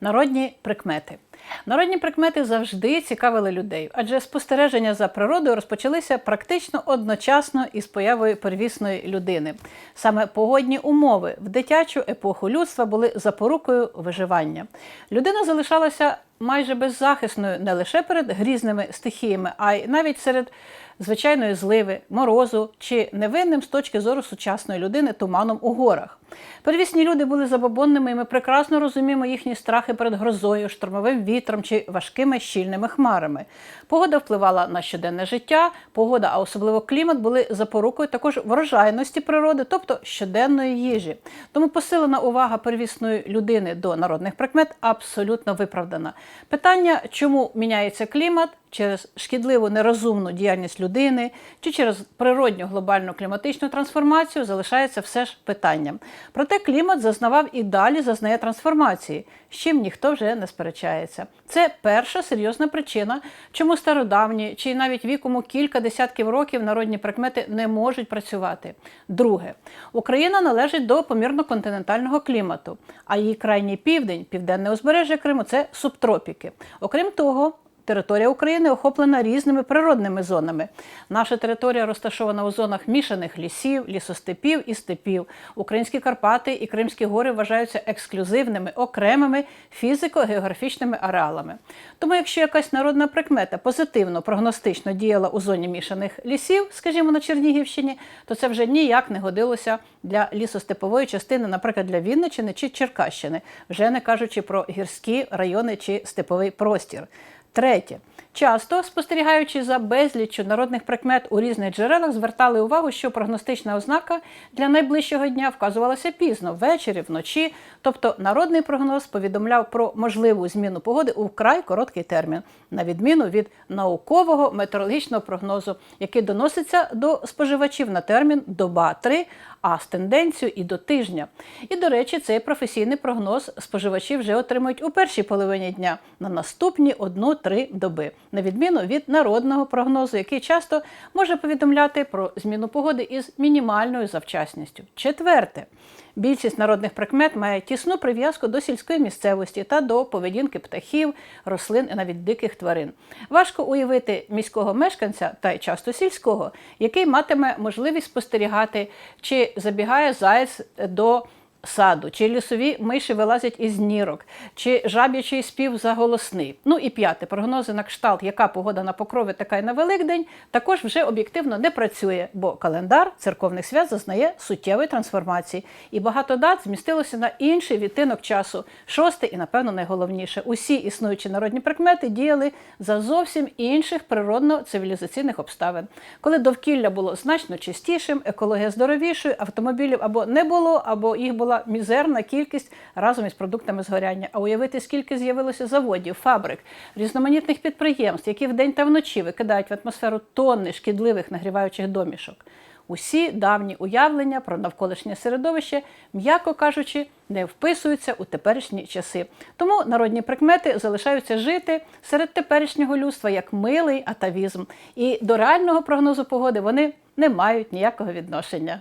Народні прикмети. Народні прикмети завжди цікавили людей, адже спостереження за природою розпочалися практично одночасно із появою первісної людини. Саме погодні умови в дитячу епоху людства були запорукою виживання. Людина залишалася майже беззахисною не лише перед грізними стихіями, а й навіть серед звичайної зливи, морозу чи невинним з точки зору сучасної людини туманом у горах. Первісні люди були забобонними, і ми прекрасно розуміємо їхні страхи перед грозою, штормовим вітром чи важкими щільними хмарами. Погода впливала на щоденне життя, погода, а особливо клімат, були запорукою також врожайності природи, тобто щоденної їжі. Тому посилена увага первісної людини до народних прикмет абсолютно виправдана. Питання, чому міняється клімат, через шкідливу нерозумну діяльність людини чи через природню глобальну кліматичну трансформацію залишається все ж питанням. Проте клімат зазнавав і далі зазнає трансформації, з чим ніхто вже не сперечається. Це перша серйозна причина, чому стародавні чи навіть вікому кілька десятків років народні прикмети не можуть працювати. Друге, Україна належить до помірно-континентального клімату, а її крайній південь, південне узбережжя Криму це субтропіки. Окрім того, Територія України охоплена різними природними зонами. Наша територія розташована у зонах мішаних лісів, лісостепів і степів. Українські Карпати і Кримські гори вважаються ексклюзивними, окремими фізико-географічними ареалами. Тому, якщо якась народна прикмета позитивно прогностично діяла у зоні мішаних лісів, скажімо, на Чернігівщині, то це вже ніяк не годилося для лісостепової частини, наприклад, для Вінниччини чи Черкащини, вже не кажучи про гірські райони чи степовий простір. Третє. Часто, спостерігаючи за безліччю народних прикмет у різних джерелах, звертали увагу, що прогностична ознака для найближчого дня вказувалася пізно, ввечері, вночі. Тобто народний прогноз повідомляв про можливу зміну погоди у вкрай короткий термін, на відміну від наукового метеорологічного прогнозу, який доноситься до споживачів на термін доба-три, а з тенденцією і до тижня. І, до речі, цей професійний прогноз споживачі вже отримують у першій половині дня на наступні одну-три доби, на відміну від народного прогнозу, який часто може повідомляти про зміну погоди із мінімальною завчасністю. Четверте. Більшість народних прикмет має тісну прив'язку до сільської місцевості та до поведінки птахів, рослин і навіть диких тварин. Важко уявити міського мешканця, та й часто сільського, який матиме можливість спостерігати, чи забігає заєць до саду, чи лісові миші вилазять із нірок, чи жаб'ячий спів заголосний. Ну і п'яте, прогнози на кшталт, яка погода на покрові, така й на Великдень, також вже об'єктивно не працює, бо календар церковних свят зазнає суттєвої трансформації. І багато дат змістилося на інший відтинок часу. Шосте і, напевно, найголовніше, усі існуючі народні прикмети діяли за зовсім інших природно-цивілізаційних обставин, коли довкілля було значно чистішим, екологія здоровішою, автомобілів або не було, або їх була мізерна кількість разом із продуктами згоряння. А уявити, скільки з'явилося заводів, фабрик, різноманітних підприємств, які вдень та вночі викидають в атмосферу тонни шкідливих нагріваючих домішок. Усі давні уявлення про навколишнє середовище, м'яко кажучи, не вписуються у теперішні часи. Тому народні прикмети залишаються жити серед теперішнього людства як милий атавізм. І до реального прогнозу погоди вони не мають ніякого відношення.